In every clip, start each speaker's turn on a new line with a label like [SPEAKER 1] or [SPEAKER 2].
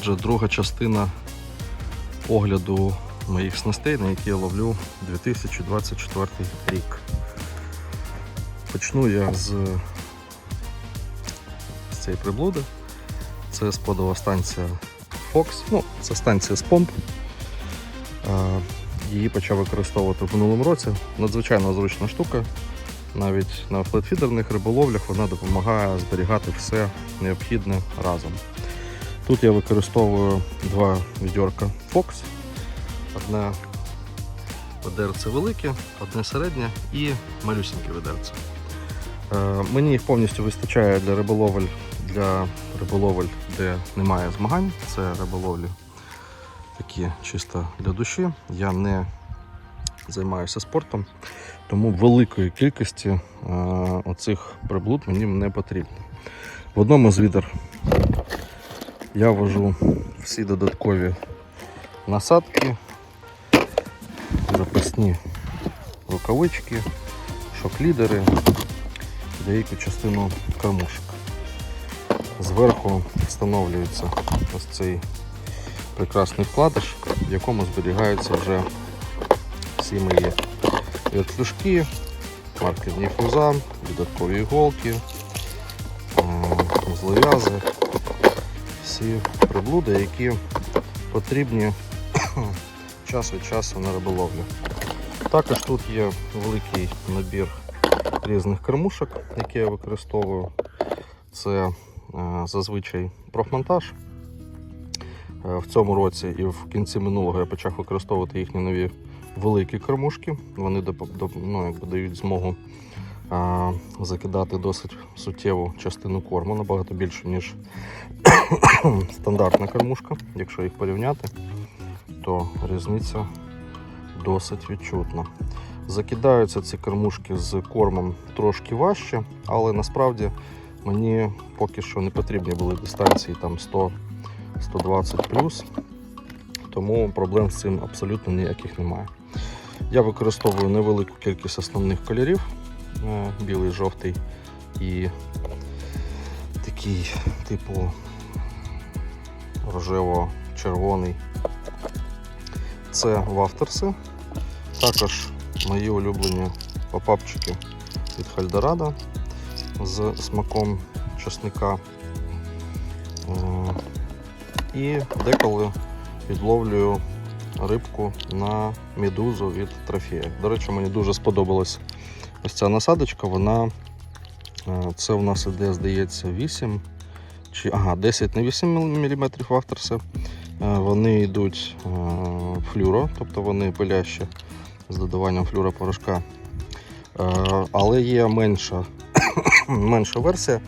[SPEAKER 1] Отже, друга частина огляду моїх снастей, на які я ловлю 2024 рік. Почну я з, з цієї приблуди. Це сподова станція Fox. Ну, це станція з помп. Її почав використовувати в минулому році. Надзвичайно зручна штука. Навіть на флетфідерних риболовлях вона допомагає зберігати все необхідне разом. Тут я використовую два відьорка Fox. Одне ведерце велике, одне середнє і малюсіньке ведерце. Е, Мені їх повністю вистачає для риболовель, для риболовель, де немає змагань. Це риболовлі такі чисто для душі. Я не займаюся спортом, тому великої кількості е, оцих приблуд мені не потрібно. В одному з відер я вожу всі додаткові насадки, запасні рукавички, шок-лідери, деяку частину кормушок. Зверху встановлюється ось цей прекрасний вкладиш, в якому зберігаються вже всі мої вертлюжки, маркерні фуза, додаткові іголки, злов'язи, всі приблуди, які потрібні час від часу на риболовлю. Також тут є великий набір різних кормушок, які я використовую. Це е, зазвичай профмонтаж. Е, В цьому році і в кінці минулого я почав використовувати їхні нові великі кормушки. Вони ну, якби дають змогу закидати досить суттєву частину корму, набагато більше, ніж стандартна кормушка. Якщо їх порівняти, то різниця досить відчутна. Закидаються ці кормушки з кормом трошки важче, але насправді мені поки що не потрібні були дистанції там 100 120 плюс, тому проблем з цим абсолютно ніяких немає. Я використовую невелику кількість основних кольорів: е, білий, жовтий і такий типу рожево-червоний. Це вафтерси. Також мої улюблені попапчики від Хальдорадо з смаком чесника. Е, і деколи відловлюю рибку на медузу від трофея. До речі, мені дуже сподобалась ось ця насадочка. Вона е, це у нас іде, здається, 8 чи ага, 10 на 8 мм вафтерси. Вони йдуть е, флюро, тобто вони пилящі з додаванням флюропорошка. Е, Але є менша, менша версія.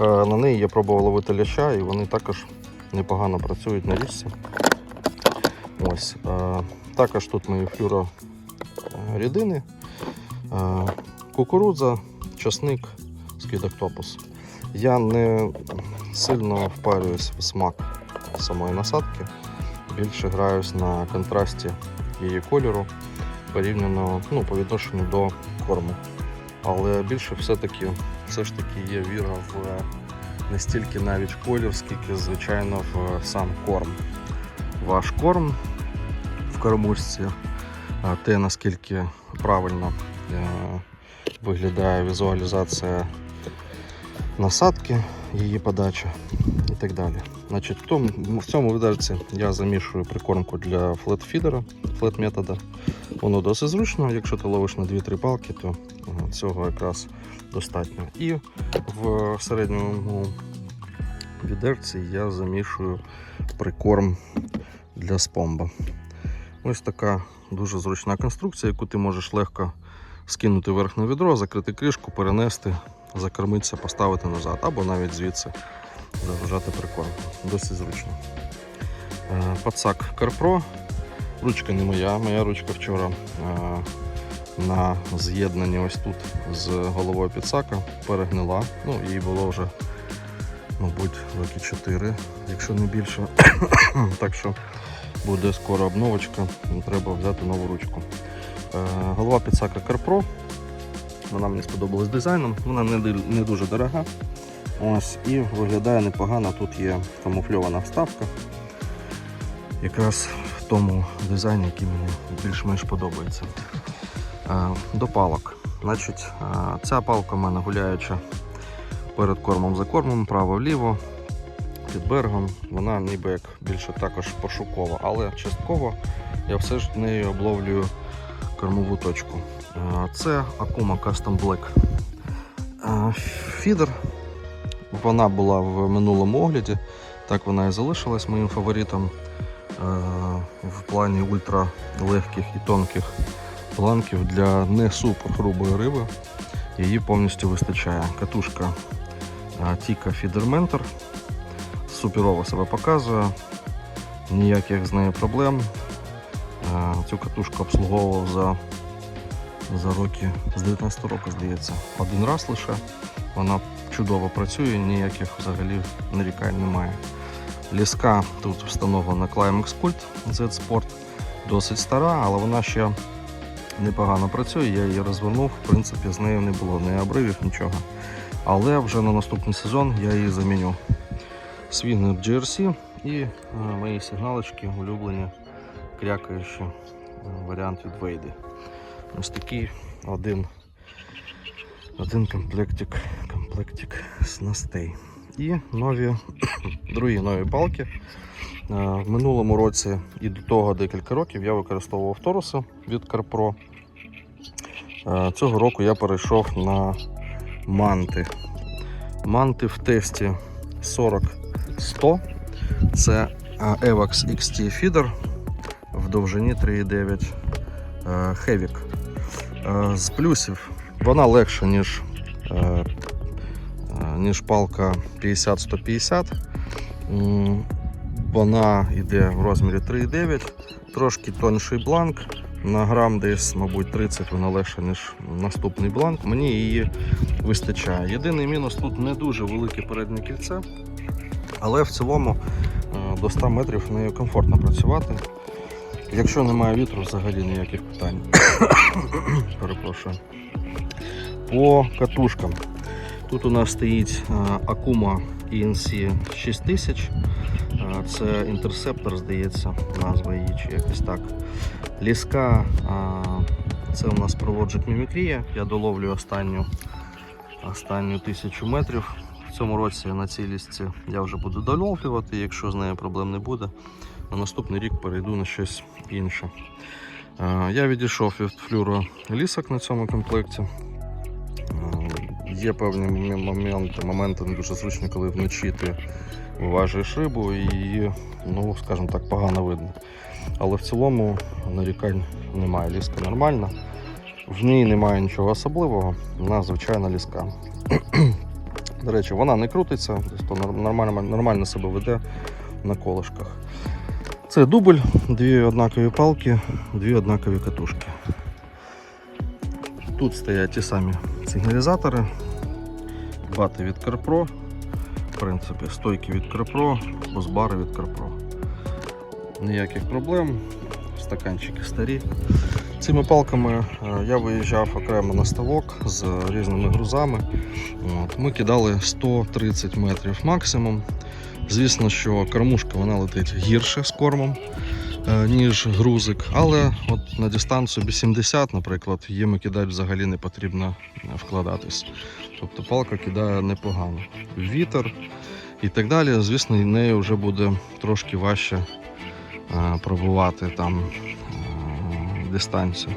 [SPEAKER 1] На неї я пробував ловити ляща, і вони також непогано працюють на річці. Ось. Також тут мої флюро рідини, кукурудза, часник, скідоктопус. Я не сильно впарююсь в смак самої насадки, більше граюсь на контрасті її кольору порівняно ну, по відношенню до корму. Але більше все-таки все ж таки є віра в не стільки навіть колір, скільки, звичайно, в сам корм. Ваш корм в кормушці, те, наскільки правильно е, виглядає візуалізація насадки, її подача і так далі. Значить, в, тому, в цьому видарці я замішую прикормку для флетфідера, флет метода. Воно досить зручно, якщо ти ловиш на 2-3 палки, то е, цього якраз достатньо. І в середньому відерці я замішую прикорм для спомба. Ось така дуже зручна конструкція, яку ти можеш легко скинути вверх на відро, закрити кришку, перенести, закормитися, поставити назад, або навіть звідси загружати прикорм. Досить зручно. Е, Пацак Карпро. Ручка не моя, моя ручка вчора е, на з'єднанні ось тут з головою підсака перегнила. Ну, їй було вже, мабуть, роки 4, якщо не більше. так що буде скоро обновочка, треба взяти нову ручку. Е, голова підсака CarPro. Вона мені сподобалась дизайном, вона не, дуже дорога. Ось, і виглядає непогано. Тут є камуфльована вставка. якраз в тому дизайні, який мені більш-менш подобається. Е, До палок. Значить, е, ця палка в мене гуляюча перед кормом за кормом, право-вліво, під берегом. Вона ніби як більше також пошукова, але частково я все ж нею обловлюю кормову точку. Це Akuma Custom Black. Фідер. Вона була в минулому огляді, так вона і залишилась моїм фаворитом в плані ультралегких і тонких планків для не супер грубої риби. Її повністю вистачає. Катушка Tika Feeder Суперово себе показує, ніяких з нею проблем. Цю катушку обслуговував за, за роки, з 19 року, здається, один раз лише. Вона чудово працює, ніяких взагалі нарікань немає. Ліска тут встановлена Climax Cult Z Sport, досить стара, але вона ще непогано працює. Я її розвернув, в принципі, з нею не було ні обривів, нічого. Але вже на наступний сезон я її заміню. Свінг GRC і е, мої сигналочки улюблені, крякаючі е, варіант від Вейди. Ось такий один, один комплектик, комплектик снастей. І нові, другі нові палки. Е, В минулому році і до того декілька років я використовував торуси від CarPro. Е, Цього року я перейшов на манти. Манти в тесті 40-100. Це е, Evox XT Feeder довжині 3,9 е, Hevik. Е, З плюсів вона легша, ніж, е, ніж палка 50-150. Вона йде в розмірі 3,9, трошки тонший бланк. На грам десь, мабуть, 30 вона легша, ніж наступний бланк. Мені її вистачає. Єдиний мінус тут не дуже велике переднє кільце, але в цілому до 100 метрів нею комфортно працювати. Якщо немає вітру, взагалі ніяких питань. Перепрошую. По катушкам. Тут у нас стоїть е, Akuma ENC 6000. Е, Це інтерсептор, здається, назва її чи якось так. Ліска е, це у нас проводжик мімікрія. Я доловлю останню, останню тисячу метрів. В цьому році на цій лісці я вже буду доловлювати, якщо з нею проблем не буде. На наступний рік перейду на щось інше. Я відійшов від флюролісок на цьому комплекті. Є певні моменти, моменти не дуже зручні, коли вночі ти виважуєш рибу і ну, скажімо так, погано видно. Але в цілому нарікань немає. Ліска нормальна. В ній немає нічого особливого, вона звичайна ліска. До речі, вона не крутиться, тобто нормально, нормально себе веде на колишках. Це дубль, дві однакові палки, дві однакові катушки. Тут стоять ті самі сигналізатори, бати від CarPro, в принципі, стойки від CarPro, бусбари від CarPro. Ніяких проблем, стаканчики старі. Цими палками е, я виїжджав окремо на ставок з різними грузами. Ми кидали 130 метрів максимум. Звісно, що кормушка вона летить гірше з кормом, е, ніж грузик, але от на дистанцію 80, наприклад, їми кидати взагалі не потрібно е, вкладатись. Тобто палка кидає непогано. Вітер і так далі, звісно, нею вже буде трошки важче е, пробувати там дистанцію.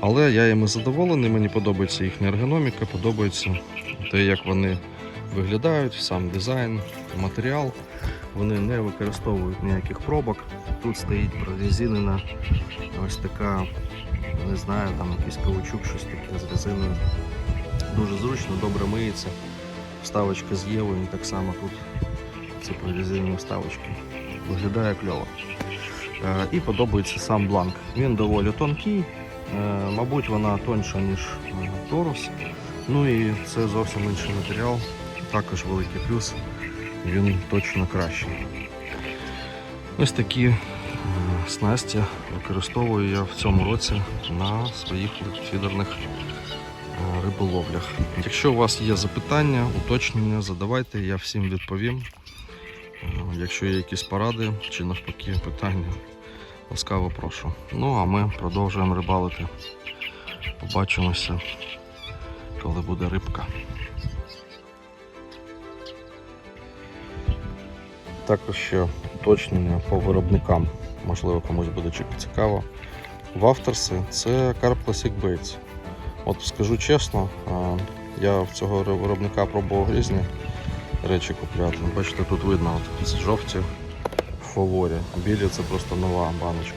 [SPEAKER 1] Але я їми задоволений, мені подобається їхня ергономіка, подобається те, як вони виглядають, сам дизайн, матеріал. Вони не використовують ніяких пробок. Тут стоїть прорезинена ось така, не знаю, там якийсь каучук, щось таке з резиною. Дуже зручно, добре миється. Вставочка з Євою, так само тут ці прорезинені вставочки. Виглядає кльово. Е, І подобається сам бланк. Він доволі тонкий, е, мабуть, вона тоньша, ніж е, торус. Ну і це зовсім інший матеріал, також великий плюс, він точно кращий. Ось такі снасті використовую я в цьому році на своїх фідерних е, риболовлях. Якщо у вас є запитання, уточнення, задавайте, я всім відповім. Е, Якщо є якісь поради чи навпаки питання, ласкаво прошу. Ну а ми продовжуємо рибалити. Побачимося, коли буде рибка. Також ще уточнення по виробникам. Можливо, комусь буде цікаво. Вафтерси це Carp Classic Baits. От скажу чесно, я в цього виробника пробував різні речі купляти. Бачите, тут видно от, ці жовті в фаворі. Білі це просто нова баночка.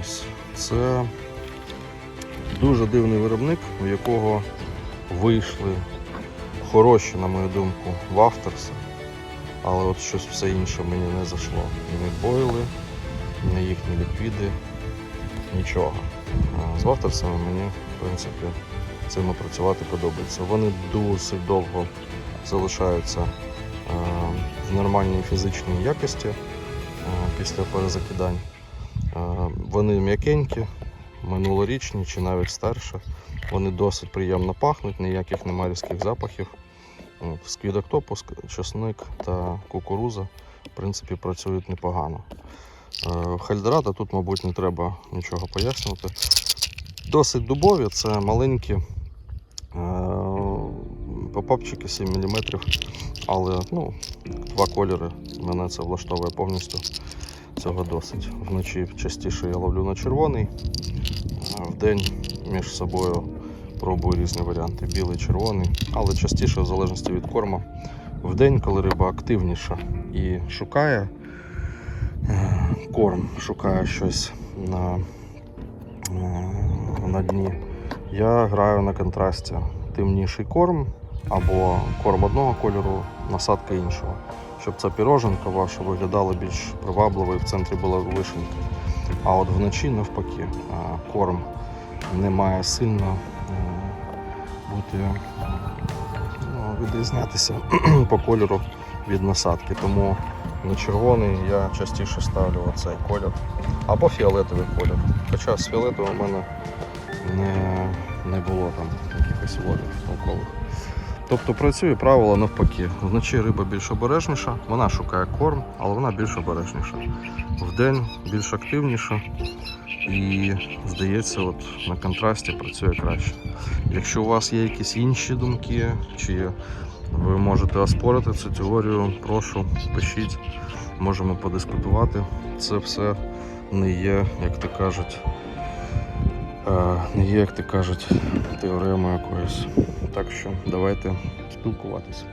[SPEAKER 1] Ось. Це дуже дивний виробник, у якого вийшли хороші, на мою думку, вафтерси. Але от щось все інше мені не зайшло. Ні бойли, ні їхні ліквіди, нічого. З вафтерсами мені, в принципі, цими працювати подобається. Вони досить довго залишаються е, в нормальній фізичній якості е, після перезакидань. Е, Вони м'якенькі, минулорічні чи навіть старші. Вони досить приємно пахнуть, ніяких немає різких запахів. От, Сквідоктопус, чесник та кукуруза в принципі працюють непогано. Е, Хальдерата тут, мабуть, не треба нічого пояснювати. Досить дубові, це маленькі е, попапчики 7 мм, але ну, два кольори мене це влаштовує повністю. Цього досить. Вночі частіше я ловлю на червоний, а вдень між собою пробую різні варіанти білий, червоний, але частіше в залежності від корму. Вдень, коли риба активніша і шукає е, корм, шукає щось на, е, на дні, я граю на контрасті. Темніший корм або корм одного кольору, насадка іншого. Щоб ця піроженка ваша виглядала більш привабливо і в центрі була вишенька. А от вночі навпаки, е, корм не має сильно е, ну, відрізнятися по кольору від насадки. Тому на червоний я частіше ставлю оцей колір або фіолетовий колір. Хоча з фіолетовим у мене не, не було там якихось волів толкових. Тобто працює правило навпаки. Вночі риба більш обережніша, вона шукає корм, але вона більш обережніша. Вдень більш активніша і, здається, от на контрасті працює краще. Якщо у вас є якісь інші думки, чи ви можете оспорити цю теорію, прошу, пишіть, можемо подискутувати. Це все не є, як то кажуть, е, не є, як то кажуть, теоремою якоюсь. Так що давайте спілкуватися.